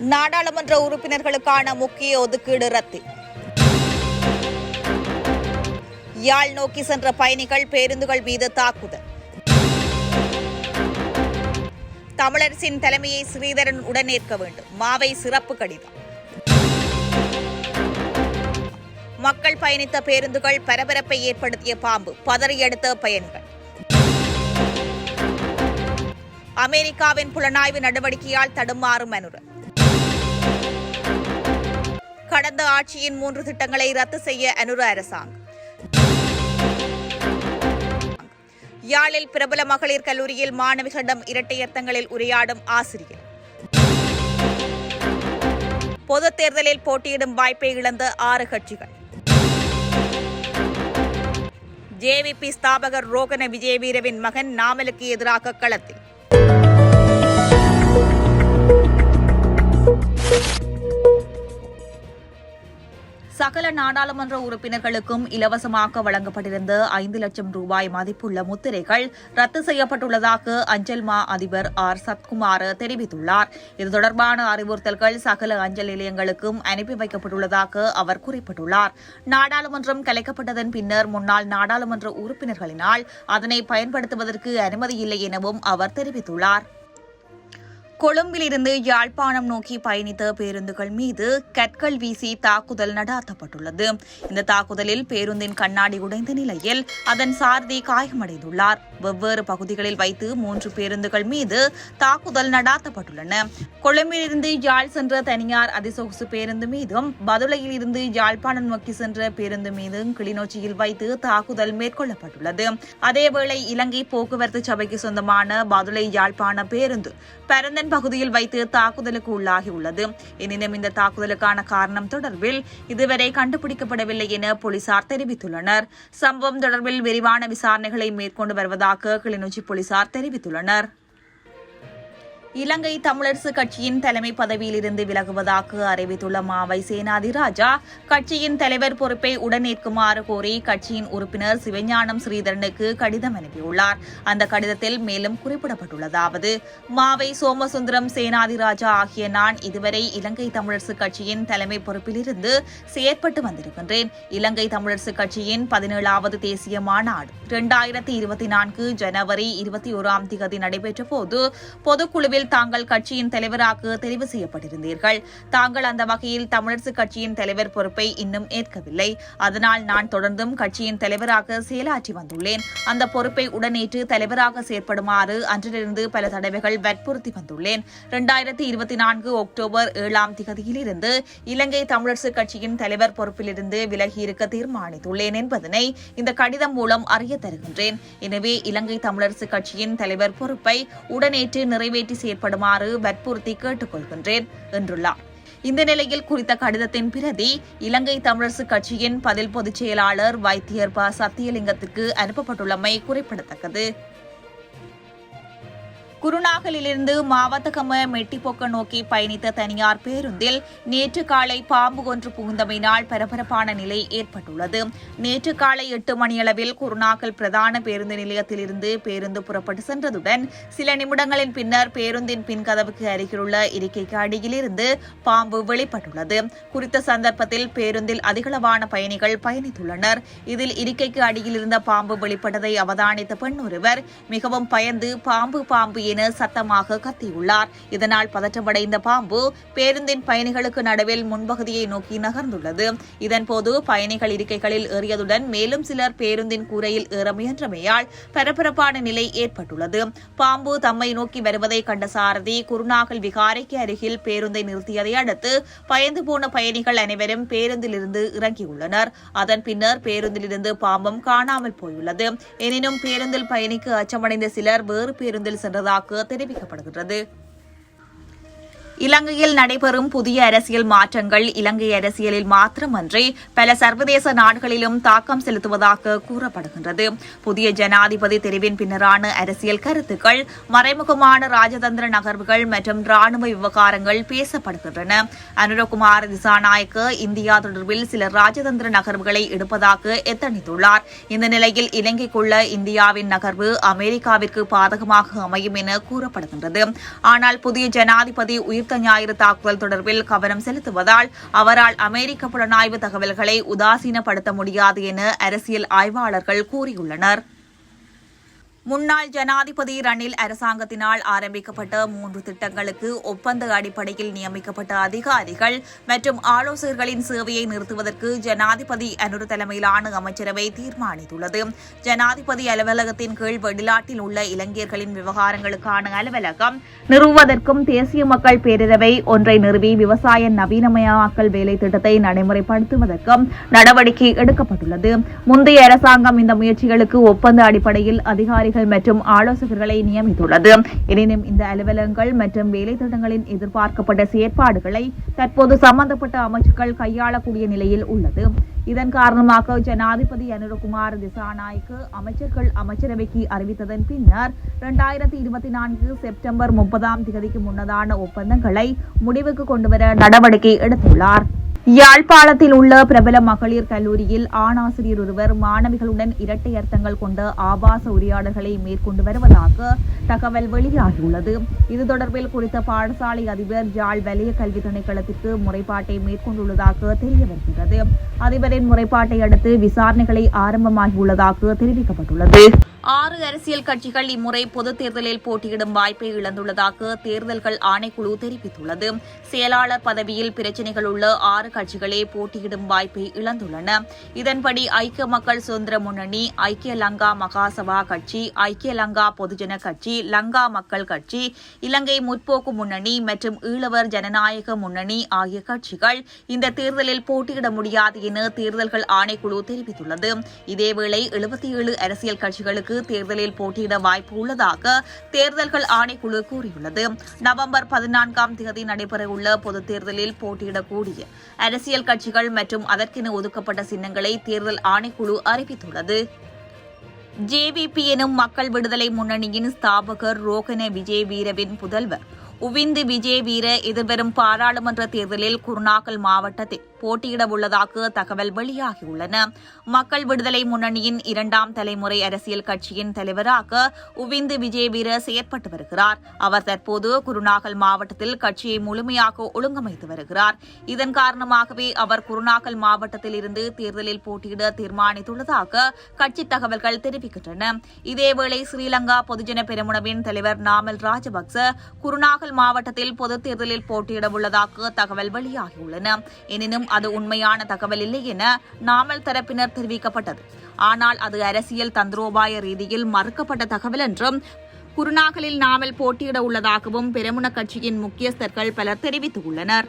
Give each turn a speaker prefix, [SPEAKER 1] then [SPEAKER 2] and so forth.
[SPEAKER 1] நாடாளுமன்ற உறுப்பினர்களுக்கான முக்கிய ஒதுக்கீடு ரத்து. யாழ் நோக்கி சென்ற பயணிகள் பேருந்துகள் மீது தாக்குதல். தமிழரசின் தலைமையை ஸ்ரீதரன் உடனேற்க வேண்டும். மாவை சிறப்பு கடிதம். மக்கள் பயணித்த பேருந்துகள் பரபரப்பை ஏற்படுத்திய பாம்பு பதறியடுத்த பயணிகள். அமெரிக்காவின் புலனாய்வு நடவடிக்கையால் தடுமாறும் மனுரன். கடந்த ஆட்சியின் மூன்று திட்டங்களை ரத்து செய்ய அனுர அரசாங்கம். யாழில் பிரபல மகளிர் கல்லூரியில் மாணவிகளிடம் இரட்டையர்த்தங்களில் உரையாடும் ஆசிரியர். பொதுத் தேர்தலில் போட்டியிடும் வாய்ப்பை இழந்த ஆறு கட்சிகள். ஜேவிபி ஸ்தாபகர் ரோகன விஜயவீரவின் மகன் நாமலுக்கு எதிராக களத்தில். சகல நாடாளுமன்ற உறுப்பினர்களுக்கும் இலவசமாக வழங்கப்பட்டிருந்த ஐந்து லட்சம் ரூபாய் மதிப்புள்ள முத்திரைகள் ரத்து செய்யப்பட்டுள்ளதாக அஞ்சல் மா அதிபர் ஆர். சத்குமார் தெரிவித்துள்ளார். இது தொடர்பான அறிவுறுத்தல்கள் சகல அஞ்சல் நிலையங்களுக்கும் அனுப்பி வைக்கப்பட்டுள்ளதாக அவர் குறிப்பிட்டுள்ளார். நாடாளுமன்றம் கலைக்கப்பட்டதன் பின்னர் முன்னாள் நாடாளுமன்ற உறுப்பினர்களினால் அதனை பயன்படுத்துவதற்கு அனுமதி இல்லை எனவும் அவர் தெரிவித்துள்ளார். கொழும்பிலிருந்து யாழ்ப்பாணம் நோக்கி பயணித்த பேருந்துகள் மீது கற்கள் வீசி தாக்குதல் நடாத்தப்பட்டுள்ளது. இந்த தாக்குதலில் பேருந்தின் கண்ணாடி உடைந்த நிலையில் அதன் சாரதி காயமடைந்துள்ளார். வெவ்வேறு பகுதிகளில் வைத்து மூன்று பேருந்துகள் மீது தாக்குதல் நடாத்தப்பட்டுள்ளன. கொழும்பிலிருந்து யாழ் சென்ற தனியார் அதிசொகுசு பேருந்து மீதும் பதுளையில் இருந்து யாழ்ப்பாணம் நோக்கி சென்ற பேருந்து மீதும் கிளிநொச்சியில் வைத்து தாக்குதல் மேற்கொள்ளப்பட்டுள்ளது. அதேவேளை இலங்கை போக்குவரத்து சபைக்கு சொந்தமான பதுளை யாழ்ப்பாண பேருந்து பரந்தன் பகுதியில் வைத்து தாக்குதலுக்கு உள்ளாகியுள்ளது. எனினும் இந்த தாக்குதலுக்கான காரணம் தொடர்பில் இதுவரை கண்டுபிடிக்கப்படவில்லை என போலீசார் தெரிவித்துள்ளனர். சம்பவம் தொடர்பில் விரிவான விசாரணைகளை மேற்கொண்டு வருவதாக கிளிநொச்சி போலீசார் தெரிவித்துள்ளனர். இலங்கை தமிழரசு கட்சியின் தலைமை பதவியிலிருந்து விலகுவதாக அறிவித்துள்ள மாவை சேனாதிராஜா கட்சியின் தலைவர் பொறுப்பை உடனேற்குமாறு கோரி கட்சியின் உறுப்பினர் சிவஞானம் ஸ்ரீதரனுக்கு கடிதம் அனுப்பியுள்ளார். அந்த கடிதத்தில் மேலும் குறிப்பிடப்பட்டுள்ளதாவது மாவை சோமசுந்தரம் சேனாதிராஜா ஆகிய நான் இதுவரை இலங்கை தமிழரசு கட்சியின் தலைமை பொறுப்பிலிருந்து செயற்பட்டு வந்திருக்கின்றேன். இலங்கை தமிழரசு கட்சியின் பதினேழாவது தேசிய மாநாடு இரண்டாயிரத்தி இருபத்தி நான்கு ஜனவரி இருபத்தி ஓராம் தேதி நடைபெற்ற போது பொதுக்குழுவில் தாங்கள் கட்சியின் தலைவராக தெரிவு செய்யப்பட்டிருந்தீர்கள். தாங்கள் அந்த வகையில் தமிழரசுக் கட்சியின் தலைவர் பொறுப்பை இன்னும் ஏற்கவில்லை. அதனால் நான் தொடர்ந்தும் கட்சியின் தலைவராக செயலாற்றி வந்துள்ளேன். அந்த பொறுப்பை உடனேற்று தலைவராக செயற்படுமாறு அன்றிலிருந்து பல தடவைகள் வற்புறுத்தி வந்துள்ளேன். இரண்டாயிரத்தி இருபத்தி நான்கு அக்டோபர் ஏழாம் திகதியிலிருந்து இலங்கை தமிழரசுக் கட்சியின் தலைவர் பொறுப்பிலிருந்து விலகியிருக்க தீர்மானித்துள்ளேன் என்பதனை இந்த கடிதம் மூலம் அறிய தருகின்றேன். எனவே இலங்கை தமிழரசுக் கட்சியின் தலைவர் பொறுப்பை உடனேற்று நிறைவேற்றி ஏற்படுமாறு வற்புறுத்தி கேட்டுக்கொள்கின்றேன் என்றுள்ளார். இந்த நிலையில் குறித்த கடிதத்தின் பிரதி இலங்கை தமிழரசு கட்சியின் பதில் பொதுச் செயலாளர் வைத்தியர் ப. சத்தியலிங்கத்துக்கு அனுப்பப்பட்டுள்ளமை குறிப்பிடத்தக்கது. குருநாகலிலிருந்து மாவத்தகம மெட்டிப்பொக்க நோக்கி பயணித்த தனியார் பேருந்தில் நேற்று காலை பாம்பு ஒன்று புகுந்தமையினால் பரபரப்பான நிலை ஏற்பட்டுள்ளது. நேற்று காலை எட்டு மணியளவில் குருநாகல் பிரதான பேருந்து நிலையத்திலிருந்து பேருந்து புறப்பட்டு சென்றதுடன் சில நிமிடங்களின் பின்னர் பேருந்தின் பின்கதவுக்கு அருகிலுள்ள இருக்கைக்கு அடியிலிருந்து பாம்பு வெளிப்பட்டுள்ளது. குறித்த சந்தர்ப்பத்தில் பேருந்தில் அதிகளவான பயணிகள் பயணித்துள்ளனர். இதில் இருக்கைக்கு அடியில் இருந்த பாம்பு வெளிப்பட்டதை அவதானித்த பெண் ஒருவர் மிகவும் பயந்து பாம்பு பாம்பு என சத்தமாக கத்தியுள்ளார். இதனால் பதற்றமடைந்த பாம்பு பேருந்தின் பயணிகளுக்கு நடுவில் முன்பகுதியை நோக்கி நகர்ந்துள்ளது. இதன்போது பயணிகள் இருக்கைகளில் ஏறியதுடன் மேலும் சிலர் பேருந்தின் கூரையில் ஏற முயன்றமையால் பரபரப்பான நிலை ஏற்பட்டுள்ளது. பாம்பு தம்மை நோக்கி வருவதை கண்ட சாரதி குருநாகல் விகாரைக்கு அருகில் பேருந்தை நிறுத்தியதை அடுத்து பயந்து போன பயணிகள் அனைவரும் பேருந்திலிருந்து இறங்கியுள்ளனர். அதன் பின்னர் பேருந்திலிருந்து பாம்பம் காணாமல் போயுள்ளது. எனினும் பேருந்தில் பயணிக்கு அச்சமடைந்த சிலர் வேறு பேருந்தில் சென்றதாக தெரிவிக்கப்படுகிறது இலங்கையில் நடைபெறும் புதிய அரசியல் மாற்றங்கள் இலங்கை அரசியலில் மாத்திரமன்றி பல சர்வதேச நாடுகளிலும் தாக்கம் செலுத்துவதாக கூறப்படுகின்றது. புதிய ஜனாதிபதி தெரிவின் பின்னரான அரசியல் கருத்துக்கள் மறைமுகமான ராஜதந்திர நகர்வுகள் மற்றும் ராணுவ விவகாரங்கள் பேசப்படுகின்றன. அனுரகுமார் திசாநாயக்க இந்தியா தொடர்பில் சில ராஜதந்திர நகர்வுகளை எடுப்பதாக எத்தனித்துள்ளார் இந்த நிலையில் இலங்கைக்குள்ள இந்தியாவின் நகர்வு அமெரிக்காவிற்கு பாதகமாக அமையும் என கூறப்படுகின்றது. ஆனால் புதிய ஜனாதிபதி உயிர் அடுத்த ஞாயிறு தாக்குதல் தொடர்பில் கவனம் செலுத்துவதால் அவரால் அமெரிக்க புலனாய்வு தகவல்களை உதாசீனப்படுத்த முடியாது என அரசியல் ஆய்வாளர்கள் கூறியுள்ளனர். முன்னாள் ஜனாதிபதி ரணில் அரசாங்கத்தினால் ஆரம்பிக்கப்பட்ட மூன்று திட்டங்களுக்கு ஒப்பந்த அடிப்படையில் நியமிக்கப்பட்ட அதிகாரிகள் மற்றும் ஆலோசகர்களின் சேவையை நிறுத்துவதற்கு ஜனாதிபதி அனுர் தலைமையிலான அமைச்சரவை தீர்மானித்துள்ளது. ஜனாதிபதி அலுவலகத்தின் கீழ் வெளிநாட்டில் உள்ள இளைஞர்களின் விவகாரங்களுக்கான அலுவலகம் நிறுவுவதற்கும் தேசிய மக்கள் பேரவை ஒன்றை நிறுவி விவசாய நவீனமயமாக்கல் வேலை திட்டத்தை நடைமுறைப்படுத்துவதற்கும் நடவடிக்கை எடுக்கப்பட்டுள்ளது. முந்தைய அரசாங்கம் இந்த முயற்சிகளுக்கு ஒப்பந்த அடிப்படையில் அதிகாரிகள் மற்றும் ஆலோசகர்களை நியமித்துள்ளது. எனினும் இந்த அலுவலகங்கள் மற்றும் வேலை திட்டங்களின் எதிர்பார்க்கப்பட்ட செயற்பாடுகளை தற்போது சம்பந்தப்பட்ட அமைச்சுக்கள் கையாளக்கூடிய நிலையில் உள்ளது. இதன் காரணமாக ஜனாதிபதி அனுரகுமார் திசாநாய்க்கு அமைச்சர்கள் அமைச்சரவைக்கு அறிவித்ததன் பின்னர் இரண்டாயிரத்தி இருபத்தி நான்கு செப்டம்பர் முப்பதாம் தேதிக்கு முன்னதான ஒப்பந்தங்களை முடிவுக்கு கொண்டுவர நடவடிக்கை எடுத்துள்ளார். யாழ்ப்பாணத்தில் உள்ள பிரபல மகளிர் கல்லூரியில் ஆணாசிரியர் ஒருவர் மாணவிகளுடன் இரட்டை அர்த்தங்கள் கொண்ட ஆபாச உரையாடல்களை மேற்கொண்டு வருவதாக தகவல் வெளியாகியுள்ளது. இது தொடர்பில் குறித்த பாடசாலை அதிபர் ஜாழ் வலய கல்வி திணைக்களத்திற்கு முறைப்பாட்டை மேற்கொண்டுள்ளதாக தெரிய வருகிறது. அதிபரின் முறைப்பாட்டை அடுத்து விசாரணைகளை ஆரம்பமாகியுள்ளதாக தெரிவிக்கப்பட்டுள்ளது. ஆறு அரசியல் கட்சிகள் இம்முறை பொதுத் தேர்தலில் போட்டியிடும் வாய்ப்பை இழந்துள்ளதாக தேர்தல்கள் ஆணைக்குழு தெரிவித்துள்ளது. செயலாளர் பதவியில் பிரச்சினைகள் உள்ள ஆறு கட்சிகளே போட்டியிடும் வாய்ப்பை இழந்துள்ளன. இதன்படி ஐக்கிய மக்கள் சுதந்திர முன்னணி ஐக்கிய லங்கா மகாசபா கட்சி ஐக்கிய லங்கா பொதுஜன கட்சி லங்கா மக்கள் கட்சி இலங்கை முற்போக்கு முன்னணி மற்றும் ஈழவர் ஜனநாயக முன்னணி ஆகிய கட்சிகள் இந்த தேர்தலில் போட்டியிட முடியாது என தேர்தல்கள் ஆணைக்குழு தெரிவித்துள்ளது. இதேவேளை எழுபத்தி ஏழு அரசியல் கட்சிகளுக்கு தேர்தலில் போட்டியிட வாய்ப்பு உள்ளதாக தேர்தல்கள் ஆணைக்குழு கூறியுள்ளது. நவம்பர் பதினான்காம் தேதி நடைபெறவுள்ள பொதுத் தேர்தலில் போட்டியிடக்கூடிய அரசியல் கட்சிகள் மற்றும் அதற்கென ஒதுக்கப்பட்ட சின்னங்களை தேர்தல் ஆணைக்குழு அறிவித்துள்ளது. ஜேவிபி எனும் மக்கள் விடுதலை முன்னணியின் ஸ்தாபகர் ரோகன விஜய் வீரவின் புதல்வர். உவிந்து விஜய் வீர எதிர்வரும் பாராளுமன்ற தேர்தலில் குருணாகல் மாவட்டத்தில் போட்டியிட உள்ளதாக தகவல் வெளியாகியுள்ளன. மக்கள் விடுதலை முன்னணியின் இரண்டாம் தலைமுறை அரசியல் கட்சியின் தலைவராக உவிந்து விஜயவீர செயற்பட்டு வருகிறார். அவர் தற்போது குருநாகல் மாவட்டத்தில் கட்சியை முழுமையாக ஒழுங்கமைத்து வருகிறார். இதன் காரணமாகவே அவர் குருநாகல் மாவட்டத்தில் இருந்து தேர்தலில் போட்டியிட தீர்மானித்துள்ளதாக கட்சி தகவல்கள் தெரிவிக்கின்றன. இதேவேளை ஸ்ரீலங்கா பொதுஜன பெருமுனவின் தலைவர் நாமல் ராஜபக்ச குருநாகல் மாவட்டத்தில் பொதுத் தேர்தலில் போட்டியிட உள்ளதாக தகவல் வெளியாகியுள்ளன. எனினும் அது உண்மையான தகவல் இல்லை என நாமல் தரப்பினர் தெரிவிக்கப்பட்டது. ஆனால் அது அரசியல் தந்திரோபாய ரீதியில் மறுக்கப்பட்ட தகவல் என்றும் குருநாகலில் நாமல் போட்டியிட உள்ளதாகவும் பெருமுன கட்சியின் முக்கியஸ்தர்கள் பலர் தெரிவித்துள்ளனர்.